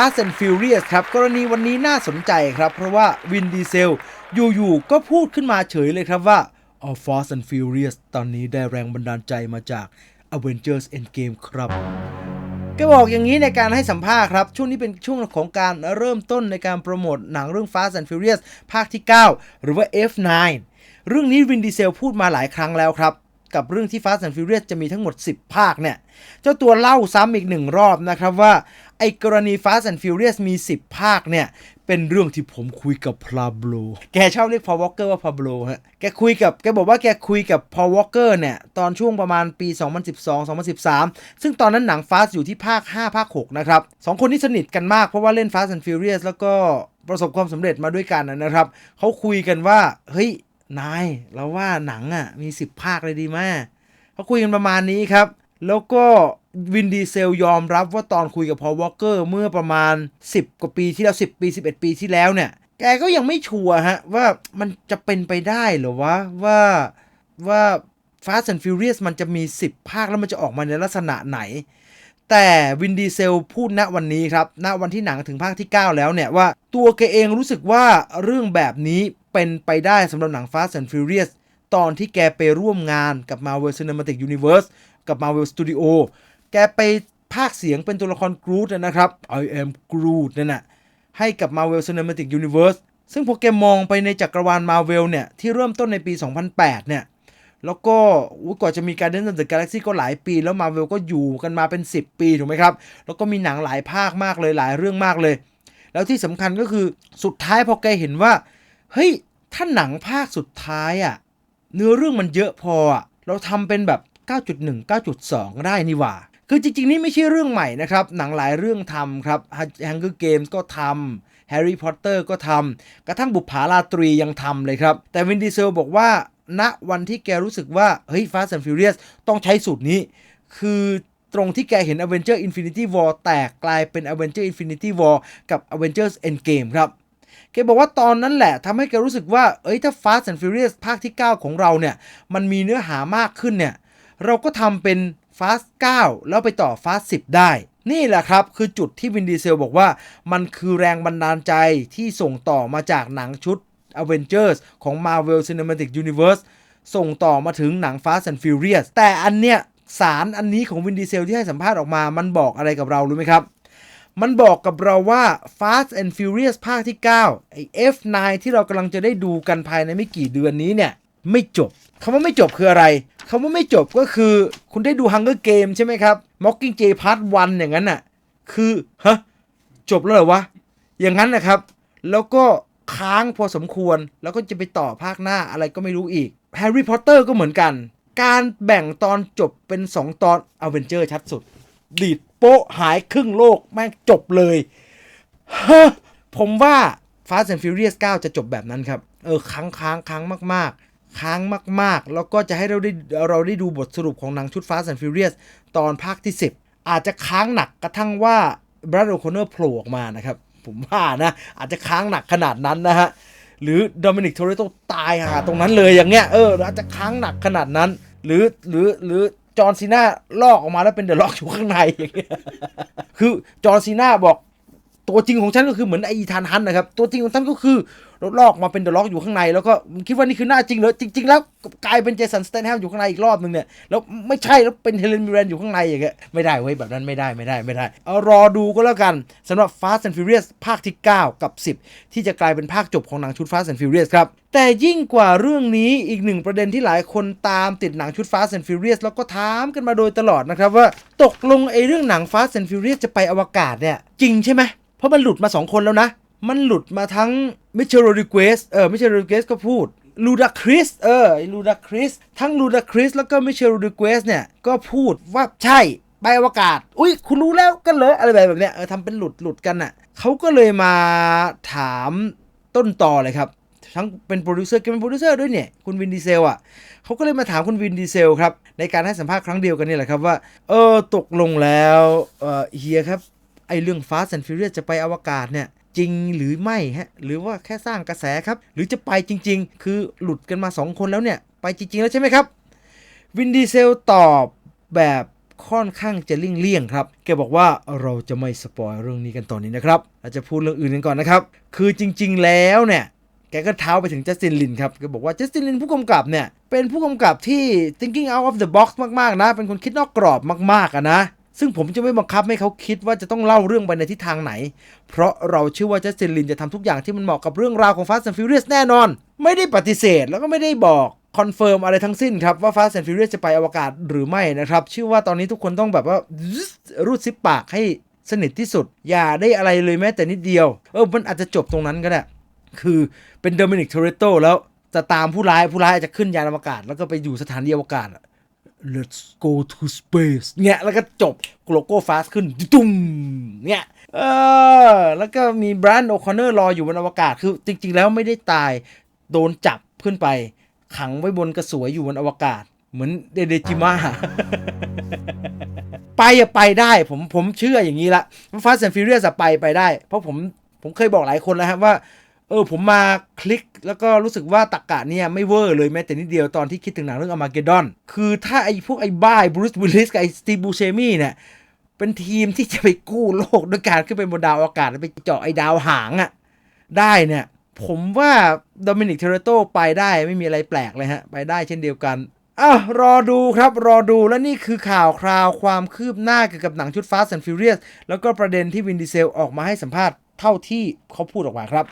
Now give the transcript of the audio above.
Fast and Furious ครับ กรณีวันนี้น่าสนใจครับ เพราะว่าวินดีเซลอยู่ๆก็พูดขึ้นมาเฉยเลยครับว่า All Fast and Furious ตอนนี้ได้แรงบันดาลใจมาจาก Avengers Endgame ครับก็บอกอย่างนี้ในการให้สัมภาษณ์ครับ ช่วงนี้เป็นช่วงของการเริ่มต้นในการโปรโมทหนังเรื่อง Fast and Furious ภาคที่ 9 หรือว่า F9 เรื่องนี้วินดีเซลพูดมาหลายครั้งแล้วครับ กับเรื่องที่ Fast and Furious จะมีทั้งหมด 10 ภาคเนี่ย เจ้าตัวเล่าซ้ำอีกหนึ่งรอบนะครับว่า ไอ้กรณี Fast and Furious มี 10 ภาคเนี่ย เป็นเรื่องที่ผมคุยกับพาโบลแกชอบเรียกพอวอลเกอร์ว่าพาโบลฮะ แกคุยกับ แกบอกว่าแกคุยกับพอวอลเกอร์เนี่ย ตอนช่วงประมาณปี 2012-2013 ซึ่งตอนนั้นหนัง Fast อยู่ที่ภาค 5 ภาค 6 นะครับสองคนที่สนิทกันมากเพราะว่าเล่น Fast and Furious แล้วก็ประสบความสำเร็จมาด้วยกันนะครับ เขาคุยกันว่า เฮ้ย นาย เราว่าหนังอะมี 10 ภาคเลยดีมากเขาคุยกันประมาณนี้ครับ แล้วก็ วินดีเซลยอมรับว่าตอนคุยกับพอวอลเกอร์เมื่อประมาณ 10 กว่าปีที่แล้ว 10 ปี 11 ปีที่แล้วเนี่ย แกก็ยังไม่ชัวร์ฮะ ว่ามันจะเป็นไปได้หรือวะ ว่าว่า Fast and Furious มันจะมี 10 ภาคแล้วมันจะออกมาในลักษณะไหน แต่วินดีเซลพูดณวันนี้ครับณวันที่หนังถึงภาคที่ 9 แล้วเนี่ย ว่าตัวแกเองรู้สึกว่าเรื่องแบบนี้เป็นไปได้สำหรับหนัง Fast and Furious ตอนที่แกไปร่วมงานกับ Marvel Cinematic Universe กับ Marvel Studio กไปภาคเสียงเป็นตัวละครกรูดนะครับ I am Groot นั่นนะให้กับ Marvel Cinematic Universe ซึ่งพอแกมองไปในจักรวาล Marvel เนี่ย ที่เริ่มต้นในปี 2008 เนี่ย แล้วก็กว่าจะมีการเดิน of the Galaxy ก็หลายปี แล้ว Marvel ก็อยู่กันมาเป็น 10 ปีถูกไหมครับ แล้วก็มีหนังหลายภาคมากเลยหลายเรื่องมากเลย แล้วที่สำคัญก็คือสุดท้ายพอแกเห็นว่า เฮ้ย ถ้าหนังภาคสุดท้ายอะ่ะเนื้อเรื่องมันเยอะพอเราทำเป็นแบบ 9.1 9.2 ได้นี่หว่า คือจริงๆ นี่ไม่ใช่เรื่องใหม่นะครับ หนังหลายเรื่องทำครับ Hunger Games ก็ทำ Harry Potter ก็ทำ กระทั่งบุปผาราตรียังทำเลยครับ แต่วินดีเซลบอกว่าณวันที่แกรู้สึกว่า เฮ้ย Fast and Furious ต้องใช้สูตรนี้ คือตรงที่แกเห็น Avenger Infinity War แตกกลายเป็น Avenger Infinity War กับ Avengers Endgame ครับแกบอกว่าตอนนั้นแหละทำให้แกรู้สึกว่า เอ้ยถ้า Fast and Furious ภาคที่ 9 ของเราเนี่ย มันมีเนื้อหามากขึ้นเนี่ย เราก็ทำเป็น Fast 9แล้วไปต่อ Fast 10 ได้ นี่แหละครับ คือจุดที่วินดีเซลบอกว่า มันคือแรงบันดาลใจที่ส่งต่อมาจากหนังชุด Avengers ของ Marvel Cinematic Universe ส่งต่อมาถึงหนัง Fast and Furious แต่อันเนี้ยสารอันนี้ของวินดีเซลที่ให้สัมภาษณ์ออกมา มันบอกอะไรกับเรารู้ไหมครับ มันบอกกับเราว่า Fast and Furious ภาคที่9ไอ้ F9 ที่เรากำลังจะได้ดูกันภายในไม่กี่เดือนนี้เนี่ย ไม่จบคำว่าไม่จบคืออะไร คำว่าไม่จบก็คือคุณได้ดู Hunger Game ใช่ไหมครับ Mockingjay Part 1 อย่างนั้นน่ะ คือฮะจบแล้วเหรอวะ อย่างนั้นนะครับ แล้วก็ค้างพอสมควรแล้วก็จะไปต่อภาคหน้าอะไรก็ไม่รู้อีก Harry Potter ก็เหมือนกัน การแบ่งตอนจบเป็น 2 ตอน Avenger ชัดสุด ดีดโป๊ะหายครึ่งโลกแม่งจบเลยฮะผมว่า Fast and Furious 9 จะจบแบบนั้นครับ เออค้างค้างค้างมากๆ ค้างมากๆ แล้วก็จะให้เราได้เราได้ดูบทสรุปของหนังชุด Fast and Furious ตอนภาคที่ 10 อาจจะค้างหนักกระทั่งว่า Brad O'Connor โผล่ออกมานะครับ ผมว่านะ อาจจะค้างหนักขนาดนั้นนะฮะ หรือโดมินิกโทเรโตตายหาตรงนั้นเลยอย่างเงี้ย เอออาจจะค้างหนักขนาดนั้น หรือหรือหรือจอห์ซีน่าลอกออกมาแล้วเป็นเดอะล็อกอยู่ข้างในอย่างเงี้ย คือจอห์ซีน่าบอก ตัวจริงของฉันก็คือเหมือนไออีธานฮันนะครับ ตัวจริงของฉันก็คือรถลอกมาเป็นเดอะล็อกอยู่ข้างใน แล้วก็คิดว่านี่คือหน้าจริงเหรอจริง ๆ แล้วกลายเป็นเจสันสเตนแฮมอยู่ข้างในอีกรอบหนึ่งเนี่ยแล้วไม่ใช่แล้วเป็นเฮเลนมิเรนอยู่ข้างในอย่างเงี้ยไม่ได้เว้ยแบบนั้นไม่ได้ไม่ได้ไม่ได้เอารอดูก็แล้วกันสำหรับ Fast and Furious ภาคที่ 9 กับ 10 ที่จะกลายเป็นภาคจบของหนังชุด Fast and Furious ครับแต่ยิ่งกว่าเรื่องนี้อีกหนึ่งประเด็นที่หลายคนตามติดหนังชุด Fast and Furious แล้วก็ถามกันมาโดยตลอดนะครับว่าตกลงไอ้เรื่องหนัง Fast and Furious จะไปอวกาศเนี่ยจริงใช่ไหม เพราะมันหลุดมา2คนแล้วนะ มันหลุดมาทั้งมิเชลโรดิเกสเออมิเชลโรดิเกสก็พูดลูดาคริสเออลูดาคริสทั้งลูดาคริสแล้วก็มิเชลโรดิเกสเนี่ย ก็พูดว่าใช่ไปอวกาศ อุ้ยคุณรู้แล้วกันเลยอะไรแบบเนี้ยเออทำเป็นหลุดหลุดกันอะเขาก็เลยมาถามต้นต่อเลยครับ ทั้งเป็นโปรดิวเซอร์แกเป็นโปรดิวเซอร์ด้วยเนี่ย คุณวินดีเซลอะเขาก็เลยมาถามคุณวินดีเซลครับ ในการให้สัมภาษณ์ครั้งเดียวกันนี่แหละครับว่า เออตกลงแล้วเออเฮียครับ ไอเรื่อง Fast and Furious จะไปอวกาศเนี่ยจริงหรือไม่ฮะหรือว่าแค่สร้างกระแสครับ หรือจะไปจริง ๆ คือหลุดกันมา 2 คนแล้วเนี่ย ไปจริง ๆ แล้วใช่ไหมครับ วินดีเซลตอบแบบค่อนข้างจะเลี่ยงๆครับ แกบอกว่าเราจะไม่สปอยเรื่องนี้กันตอนนี้นะครับเราจะพูดเรื่องอื่นกันก่อนนะครับ คือจริง ๆ แล้วเนี่ย แกก็เท้าไปถึงจัสตินลินครับ แกบอกว่าจัสตินลินผู้กำกับเนี่ย เป็นผู้กำกับที่ thinking out of the box มากๆนะ เป็นคนคิดนอกกรอบมากๆอะนะ ซึ่งผมจะไม่บังคับให้เขาคิดว่าจะต้องเล่าเรื่องไปในทิศทางไหน เพราะเราเชื่อว่าจัสตินลินจะทำทุกอย่างที่มันเหมาะกับเรื่องราวของ Fast and Furious แน่นอน ไม่ได้ปฏิเสธแล้วก็ไม่ได้บอกคอนเฟิร์มอะไรทั้งสิ้นครับ ว่า Fast and Furious จะไปอวกาศหรือไม่นะครับเชื่อว่าตอนนี้ทุกคนต้องแบบว่ารูดซิปปากให้สนิทที่สุด อย่าได้อะไรเลยแม้แต่นิดเดียว เออมันอาจจะจบตรงนั้นก็ได้คือเป็นโดมินิกโทเรโตแล้วจะตามผู้ร้ายผู้ร้ายอาจจะขึ้นยานอวกาศ แล้วก็ไปอยู่สถานีอวกาศ Let's go to space เนี่ยแล้วก็จบโลโก้ฟาสขึ้นตุ้มเนี่ยเออแล้วก็มีแบรนด์โอคอนเนอร์รออยู่บนอวกาศคือจริง ๆ แล้วไม่ได้ตายโดนจับขึ้นไป ขังไว้บนกระสวยอยู่บนอวกาศ เหมือนเดเดจิมาไปอะไปได้ผมผมเชื่ออย่างนี้ละฟาสแอนด์ฟิวเรียสไปไปได้ เพราะผมผมเคยบอกหลายคนแล้วครับว่า เออผมมาคลิกแล้วก็รู้สึกว่าตักกะเนี่ยไม่เวอร์เลยแม้แต่นิดเดียวตอนที่คิดถึงหนังเรื่องอมาเกดอน คือถ้าไอ้พวกไอ้บ้าบรูซวิลลิสกับไอ้สตีบูเชมี่เนี่ยเป็นทีมที่จะไปกู้โลกด้วยการขึ้นไปบนดาวอากาศแล้วไปเจาะไอ้ดาวหางอะได้เนี่ย ผมว่าโดมินิกเทเรโตไปได้ไม่มีอะไรแปลกเลยฮะ ไปได้เช่นเดียวกันอ้าวรอดูครับ รอดูและนี่คือข่าวคราวความคืบหน้าเกี่ยวกับหนังชุด Fast and Furious แล้วก็ประเด็นที่วินดีเซลออกมาให้สัมภาษณ์เท่าที่เขาพูดออกมาครับ